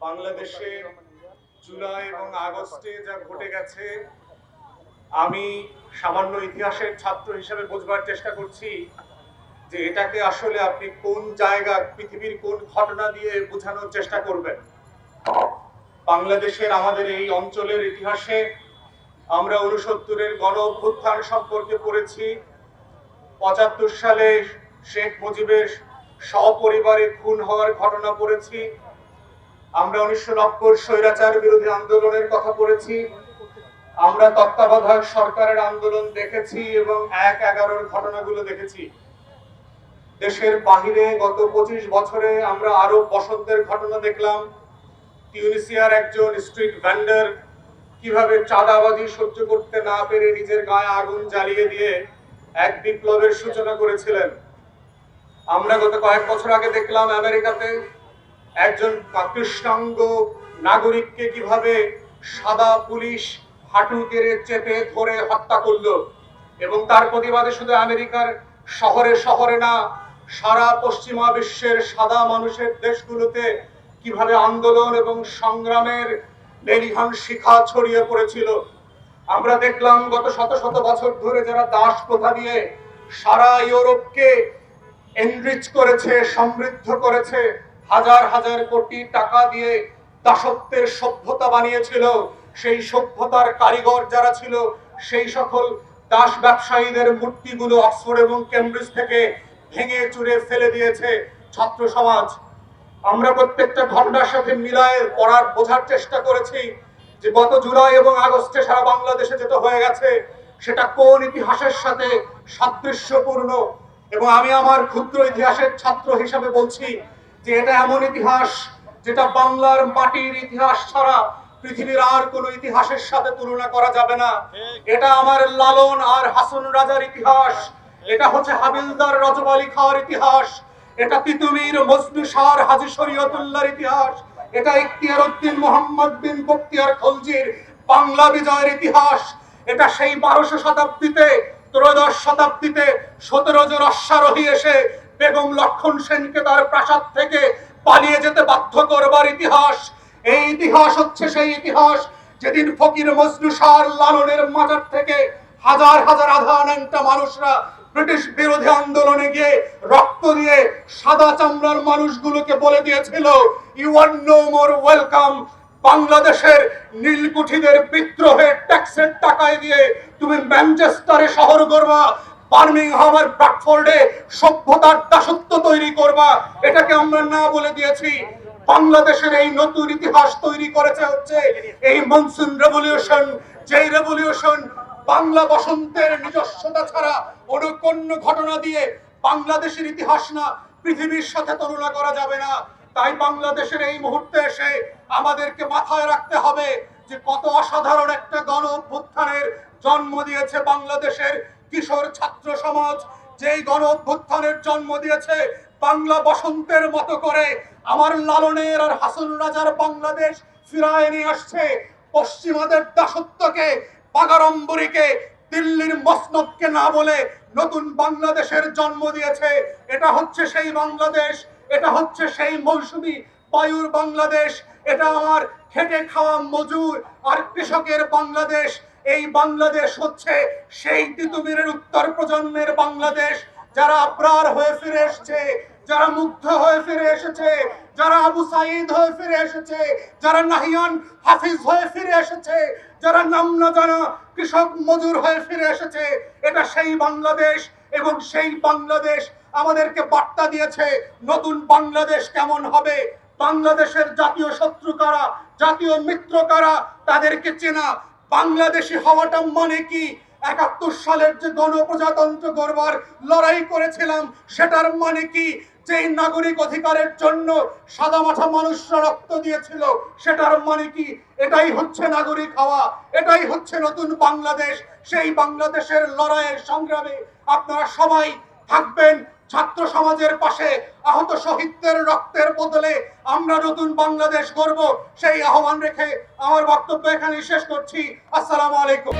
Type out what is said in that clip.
বাংলাদেশে জুলাই এবং আগস্টে যা ঘটে গেছে, আমি সামান্য ইতিহাসের ছাত্র হিসেবে বোঝবার চেষ্টা করছি যে এটাকে আসলে আপনি কোন জায়গা, পৃথিবীর কোন ঘটনা দিয়ে বোঝানোর চেষ্টা করবেন। বাংলাদেশের আমাদের এই অঞ্চলের ইতিহাসে আমরা উনসত্তরের গণ অভ্যুত্থান সম্পর্কে পড়েছি। পঁচাত্তর সালে শেখ মুজিবের সপরিবারে খুন হওয়ার ঘটনা পড়েছি। আমরা উনিশশো নব্বই স্বৈরাচার বিরোধী আন্দোলনের কথা পড়েছি আমরা তত্ত্বাবধায়ক সরকারের আন্দোলন দেখেছি এবং এক এগারোর ঘটনাগুলো দেখেছি। দেশের বাহিরে গত পঁচিশ বছরে আমরা আরও বসন্তের ঘটনা দেখলাম। টিউনিসিয়ার একজন স্ট্রিট ভেন্ডার কীভাবে চাঁদাবাজি সহ্য করতে না পেরে নিজের গায়ে আগুন জ্বালিয়ে দিয়ে এক বিপ্লবের সূচনা করেছিলেন। আমরা গত কয়েক বছর আগে দেখলাম আমেরিকাতে একজন কৃষ্ণাঙ্গ নাগরিককে কীভাবে সাদা পুলিশ হাঁটু কেড়ে চেপে ধরে হত্যা করল এবং তার প্রতিবাদে শুধু আমেরিকার শহরে শহরে না, সারা পশ্চিমা বিশ্বের সাদা মানুষের দেশগুলোতে কীভাবে আন্দোলন এবং সংগ্রামের লেলিহান শিখা ছড়িয়ে পড়েছিল। আমরা দেখলাম গত শত শত বছর ধরে যারা দাস প্রথা দিয়ে সারা ইউরোপকে এনরিচ করেছে, সমৃদ্ধ করেছে হাজার হাজার কোটি টাকা দিয়ে দাসত্বের সভ্যতা বানিয়েছিল, সেই সভ্যতার কারিগর যারা ছিল, সেই সকল দাস ব্যবসায়ীদের মূর্তিগুলো অক্সফোর্ড এবং কেমব্রিজ থেকে ভেঙে চুরে ফেলে দিয়েছে ছাত্র সমাজ। আমরা প্রত্যেকটা ঘটনার সাথে মিলায়ে পড়ার বোঝার চেষ্টা করেছি যে গত জুলাই এবং আগস্টে সারা বাংলাদেশে যেটা হয়ে গেছে, সেটা কোন ইতিহাসের সাথে সাদৃশ্যপূর্ণ? এবং আমি আমার ক্ষুদ্র ইতিহাসের ছাত্র হিসাবে বলছি যে এটা এমন ইতিহাস যেটা বাংলার মাটির ইতিহাস ছাড়া পৃথিবীর আর কোন ইতিহাসের সাথে তুলনা করা যাবে না। এটা আমার লালন আর হাসন রাজার ইতিহাস। এটা হচ্ছে হাবিলদার রজব আলী খাওয়ার ইতিহাস। এটা তিতুমির মজনু শাহর হাজি শরীয়তুল্লাহর ইতিহাস। এটা ইখতিয়ার উদ্দিন মোহাম্মদ বিন বক্তিয়ার খলজির বাংলা বিজয়ের ইতিহাস। এটা সেই বারোশো শতাব্দীতে ত্রয়োদশ শতাব্দীতে সতেরো জন অশ্বারোহী এসে বেগম লক্ষণ সেনকে তার প্রাসাদ থেকে পালিয়ে যেতে বাধ্য করবার ইতিহাস। এই ইতিহাস হচ্ছে সেই ইতিহাস, যেদিন ফকির মজনু শাহর লালনের মাজার থেকে হাজার হাজার আধা ন্যাংটা মানুষরা ব্রিটিশ বিরোধী আন্দোলনে গিয়ে রক্ত দিয়ে সাদা চামড়ার মানুষগুলোকে বলে দিয়েছিল you are no more welcome বাংলাদেশের নীলকুঠিদের বিদ্রোহে ট্যাক্সের টাকায় দিয়ে তুমি ম্যানচেস্টারে শহর করবা বার্মিংহাম আর ব্রাডফোর্ডে সভ্যতার দাসত্ব তৈরি করবা। এটাকে আমরা না বলে দিয়েছি। বাংলাদেশের এই নতুন ইতিহাস তৈরি করেছে হচ্ছে এই মনসুন রেভলিউশন যেই রেভলিউশন বাংলা বসন্তের নিজস্বতা ছাড়া ঘটনা দিয়ে বাংলাদেশের ইতিহাস না, পৃথিবীর সাথে তুলনা করা যাবে না। তাই বাংলাদেশের এই মুহূর্তে এসে আমাদেরকে মাথায় রাখতে হবে যে কত অসাধারণ একটা গণ অভ্যুত্থানের জন্ম দিয়েছে বাংলাদেশের কিশোর ছাত্র সমাজ যেই গণ অভ্যুত্থানের জন্ম দিয়েছে বাংলা বসন্তের মতো করে, আমার লালনের আর হাসন রাজার বাংলাদেশ ফিরায় নিয়ে আসছে পশ্চিমাদের দাসত্বকে বাগাড়ম্বরীকে দিল্লির মসনদকে না বলে নতুন বাংলাদেশের জন্ম দিয়েছে। এটা হচ্ছে সেই বাংলাদেশ, এটা হচ্ছে সেই মৌসুমি বায়ুর বাংলাদেশ, এটা আমার খেটে খাওয়া মজুর আর কৃষকের বাংলাদেশ। এই বাংলাদেশ হচ্ছে সেই তিতুমিরের উত্তর প্রজন্মের বাংলাদেশ। যারা আব্রার হয়ে ফিরে এসেছে, যারা মুগ্ধ হয়ে ফিরে এসেছে, যারা আবু সাইদ হয়ে ফিরে এসেছে, যারা নাহিয়ান হাফিজ হয়ে ফিরে এসেছে, যারা নাম না জানা কৃষক মজুর হয়ে ফিরে এসেছে, এটা সেই বাংলাদেশ এবং সেই বাংলাদেশ আমাদেরকে বার্তা দিয়েছে, নতুন বাংলাদেশ কেমন হবে? বাংলাদেশের জাতীয় শত্রু কারা? জাতীয় মিত্র কারা? তাদেরকে চেনা বাংলাদেশি হওয়াটা মানে কি? একাত্তর সালের যে গণপ্রজাতন্ত্র গড়বার লড়াই করেছিলাম, সেটার মানে কি? যেই নাগরিক অধিকারের জন্য সাদামাঠা মানুষরা রক্ত দিয়েছিল, সেটার মানে কি? এটাই হচ্ছে নাগরিক হওয়া, এটাই হচ্ছে নতুন বাংলাদেশ। সেই বাংলাদেশের লড়াইয়ের সংগ্রামে আপনারা সবাই থাকবেন, ছাত্র সমাজের পাশে। আহত শহীদদের রক্তের বদলে আমরা নতুন বাংলাদেশ গড়ব। সেই আহ্বান রেখে আমার বক্তব্য এখানে শেষ করছি। আসসালামু আলাইকুম।